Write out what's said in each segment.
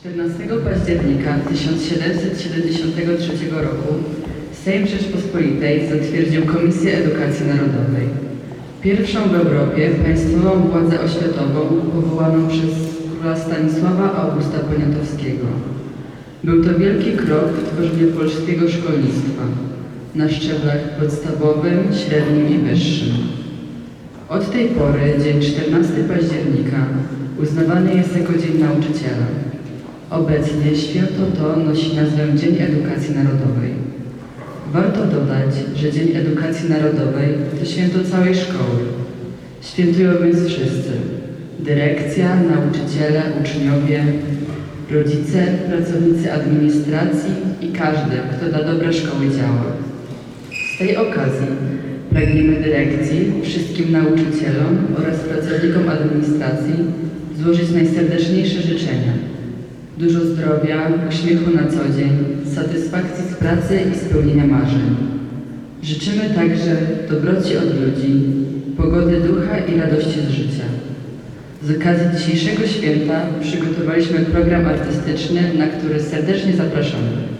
14 października 1773 roku Sejm Rzeczpospolitej zatwierdził Komisję Edukacji Narodowej. Pierwszą w Europie państwową władzę oświatową powołaną przez króla Stanisława Augusta Poniatowskiego. Był to wielki krok w tworzeniu polskiego szkolnictwa na szczeblach podstawowym, średnim i wyższym. Od tej pory dzień 14 października uznawany jest jako Dzień Nauczyciela. Obecnie święto to nosi nazwę Dzień Edukacji Narodowej. Warto dodać, że Dzień Edukacji Narodowej to święto całej szkoły. Świętują więc wszyscy. Dyrekcja, nauczyciele, uczniowie, rodzice, pracownicy administracji i każdy, kto dla dobra szkoły działa. Z tej okazji pragniemy dyrekcji, wszystkim nauczycielom oraz pracownikom administracji złożyć najserdeczniejsze życzenia. Dużo zdrowia, uśmiechu na co dzień, satysfakcji z pracy i spełnienia marzeń. Życzymy także dobroci od ludzi, pogody ducha i radości z życia. Z okazji dzisiejszego święta przygotowaliśmy program artystyczny, na który serdecznie zapraszamy.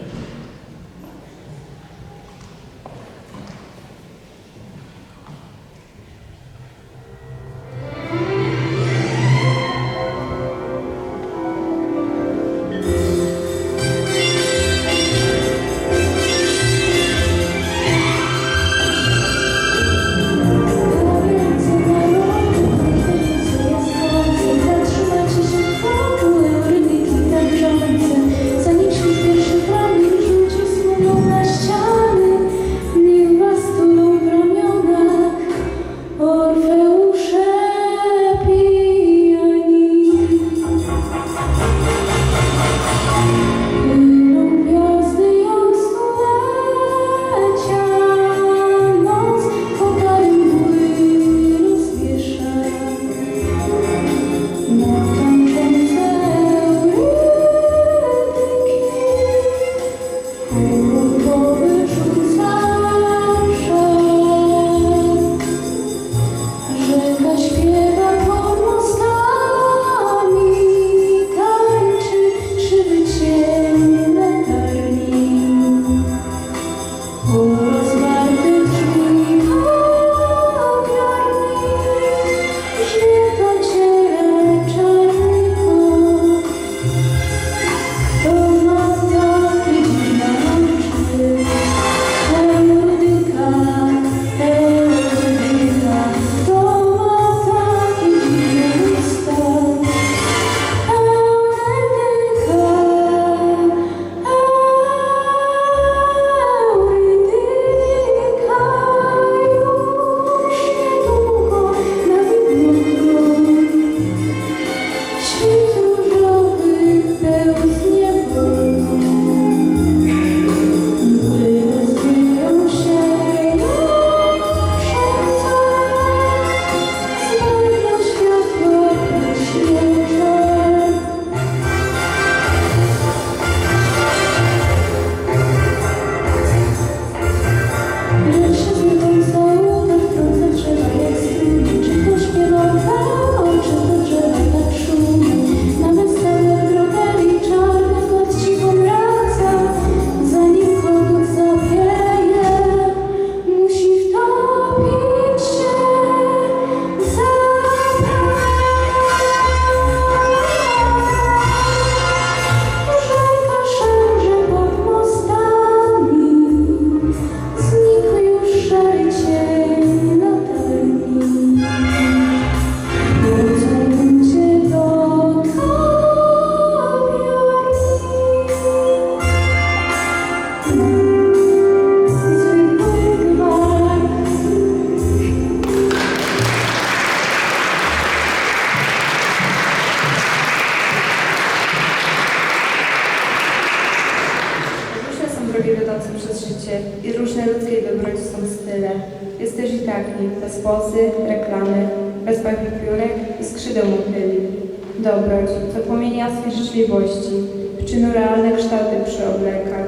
wątpliwości, w czynu realne kształty przyobleka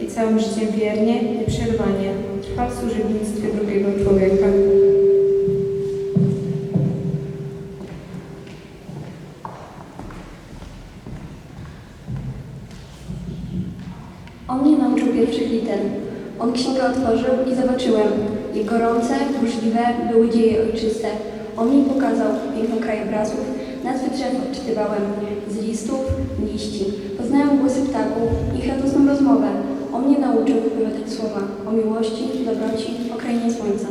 i całym życiem wiernie, nieprzerwanie trwa w służebnictwie drugiego człowieka. On nie nauczył pierwszych liter. On księgę otworzył i zobaczyłem. Jej gorące, burzliwe były dzieje ojczyste. On mi pokazał piękno krajobrazów, drzew odczytywałem z listów, liści. Poznałem głosy ptaków, ich radosną rozmowę. On mnie nauczył wypowiadać słowa o miłości, dobroci, o krainie słońca.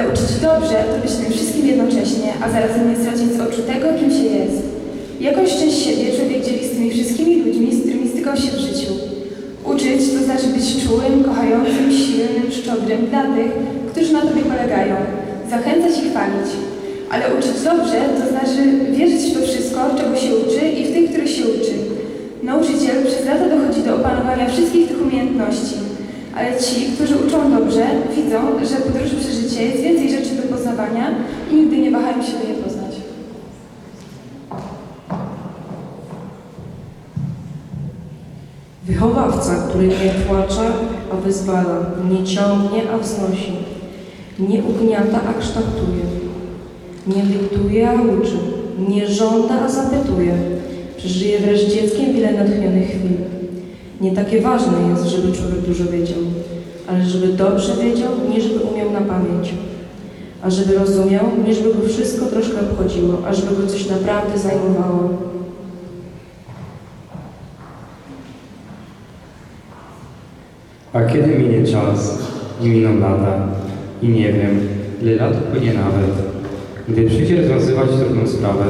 Ale uczyć dobrze to być tym wszystkim jednocześnie, a zarazem nie stracić z oczu tego, kim się jest. Jakąś część siebie człowiek dzieli z tymi wszystkimi ludźmi, z którymi stykał się w życiu. Uczyć to znaczy być czułym, kochającym, silnym, szczodrym dla tych, którzy na tobie polegają, zachęcać i chwalić. Ale uczyć dobrze to znaczy wierzyć w to wszystko, czego się uczy i w tych, których się uczy. Nauczyciel przez lata dochodzi do opanowania wszystkich tych umiejętności. Ale ci, którzy uczą dobrze, widzą, że w podróży przez życie jest więcej rzeczy do poznawania i nigdy nie wahają się je poznać. Wychowawca, który nie płacze, a wyzwala, nie ciągnie, a wznosi, nie ugniata, a kształtuje, nie dyktuje, a uczy, nie żąda, a zapytuje, przeżyje wreszcie dzieckiem wiele natchnionych chwil. Nie takie ważne jest, żeby człowiek dużo wiedział, ale żeby dobrze wiedział, nie żeby umiał na pamięć, a żeby rozumiał, nie żeby go wszystko troszkę obchodziło, a żeby go coś naprawdę zajmowało. A kiedy minie czas i miną lata? I nie wiem, ile lat upłynie nawet, gdy przyjdzie rozwiązywać trudną sprawę,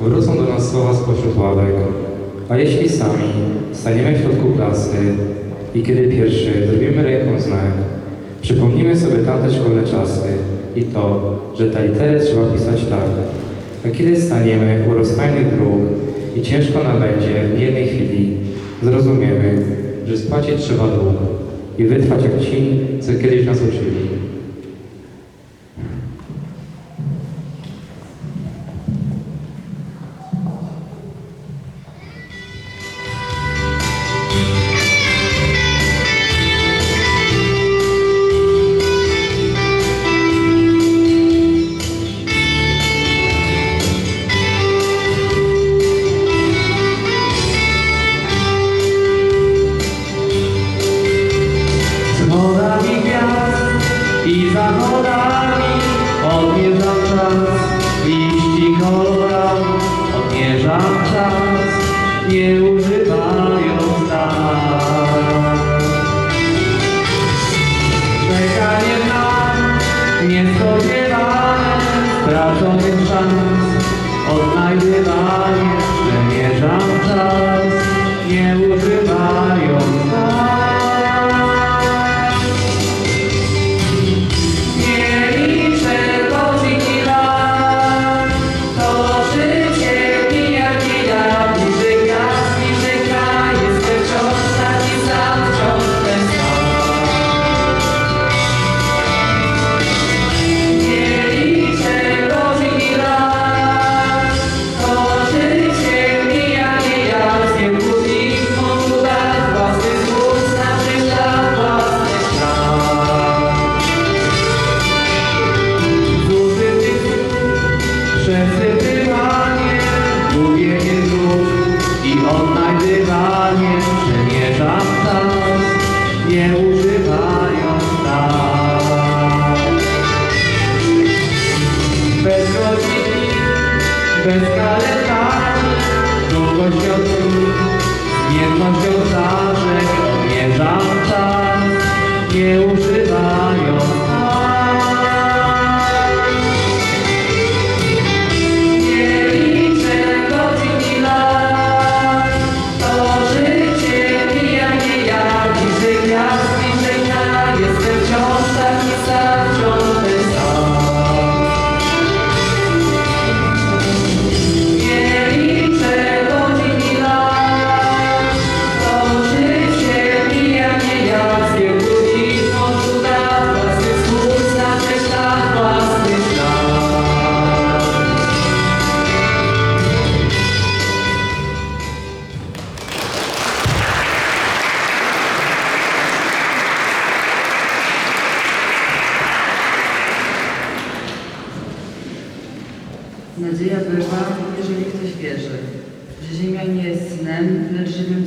wrócą do nas słowa spośród ławek, a jeśli sami staniemy w środku klasy i kiedy pierwszy zrobimy ręką znak, Przypomnijmy sobie tamte szkolne czasy i to, że tę literę trzeba pisać tak. A kiedy staniemy u rozstajnych dróg i ciężko nam będzie w jednej chwili, zrozumiemy, że spłacić trzeba dług i wytrwać jak ci, co kiedyś nas uczyli. I zachodami odmierzam czas, liści kolorami odmierzam czas, nie używając tak. Czekanie na niespodziewane, straconych szans,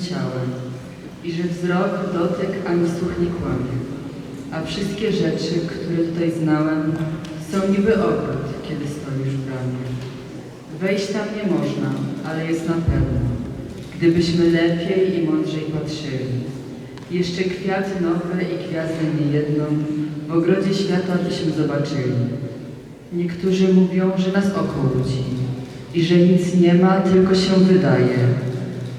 ciałem i że wzrok, dotyk ani słuch nie kłamie. A wszystkie rzeczy, które tutaj znałem, są niby ogród, kiedy stoisz w bramie. Wejść tam nie można, ale jest na pewno, gdybyśmy lepiej i mądrzej patrzyli. Jeszcze kwiaty nowe i gwiazdę niejedną w ogrodzie świata byśmy zobaczyli. Niektórzy mówią, że nas oko łudzi i że nic nie ma, tylko się wydaje.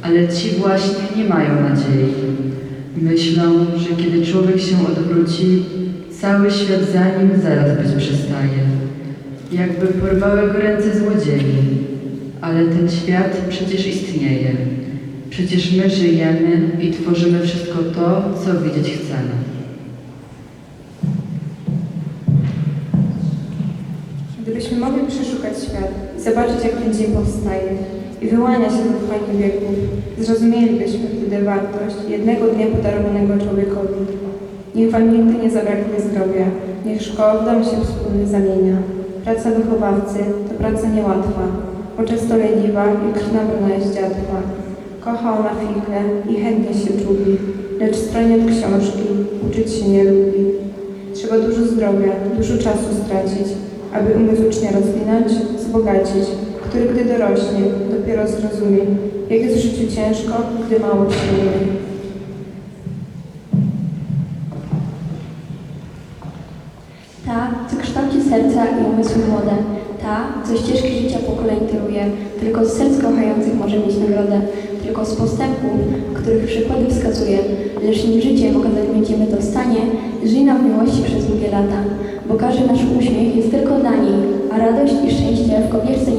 Ale ci właśnie nie mają nadziei. Myślą, że kiedy człowiek się odwróci, cały świat za nim zaraz być przestaje. Jakby porwały go ręce złodziei. Ale ten świat przecież istnieje. Przecież my żyjemy i tworzymy wszystko to, co widzieć chcemy. Gdybyśmy mogli przeszukać świat i zobaczyć, jak ten dzień powstaje i wyłania się z trwania wieków, zrozumielibyśmy wtedy wartość jednego dnia podarowanego człowiekowi. Niech Wam nigdy nie zabraknie zdrowia, niech szkoła w dom się wspólny zamienia. Praca wychowawcy to praca niełatwa, bo często leniwa i krnawna jest dziatwa. Kocha ona figle i chętnie się czubi, lecz stronie od książki uczyć się nie lubi. Trzeba dużo zdrowia, dużo czasu stracić, aby umysł ucznia rozwinąć, wzbogacić, który gdy dorośnie, dopiero zrozumie, jak jest w życiu ciężko, gdy mało umie. Ta, co kształci serca i umysły młode, ta, co ścieżki życia pokoleń kieruje, tylko z serc kochających może mieć nagrodę, tylko z postępów, których przykłady wskazuje, lecz nim życiem okazać będziemy to w stanie, żyj nam w miłości przez długie lata, bo każdy nasz uśmiech jest tylko dla niej, a radość i szczęście w kobietce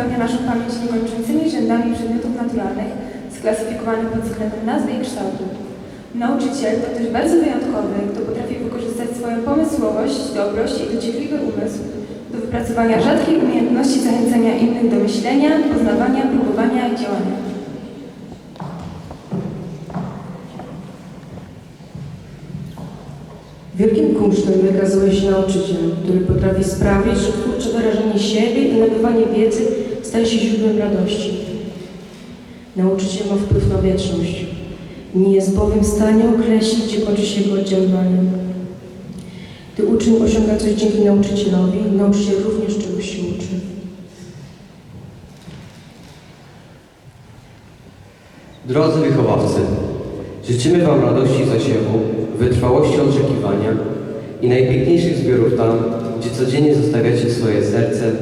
który zapełnia naszą pamięć niekończącymi rzędami przedmiotów naturalnych, sklasyfikowanych pod względem nazwy i kształtu. Nauczyciel to też bardzo wyjątkowy, kto potrafi wykorzystać swoją pomysłowość, dobrość i dociekliwy umysł do wypracowania rzadkiej umiejętności zachęcania innych do myślenia, poznawania, próbowania i działania. Wielkim kunsztem wykazuje się nauczyciel, który potrafi sprawić, że twórcze wyrażenie siebie i nabywanie wiedzy staje się źródłem radości. Nauczyciel ma wpływ na wieczność. Nie jest bowiem w stanie określić, gdzie kończy się jego oddziaływanie. Gdy uczeń osiąga coś dzięki nauczycielowi, nauczyciel również czegoś się uczy. Drodzy wychowawcy, życzymy Wam radości zasiewu, wytrwałości oczekiwania i najpiękniejszych zbiorów tam, gdzie codziennie zostawiacie swoje serce,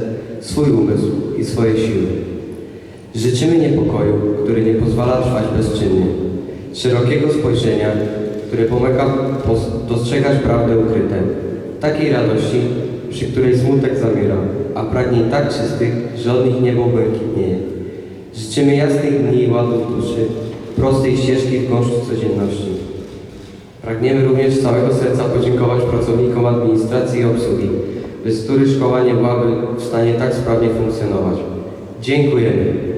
swój umysł i swoje siły. Życzymy niepokoju, który nie pozwala trwać bezczynnie, szerokiego spojrzenia, które pomaga dostrzegać prawdę ukryte, takiej radości, przy której smutek zamiera, a pragnień tak czystych, że od nich niebo błękitnieje. Życzymy jasnych dni i ładu w duszy, prostej ścieżki w gąszczu codzienności. Pragniemy również z całego serca podziękować pracownikom administracji i obsługi, bez których szkoła nie byłaby w stanie tak sprawnie funkcjonować. Dziękujemy.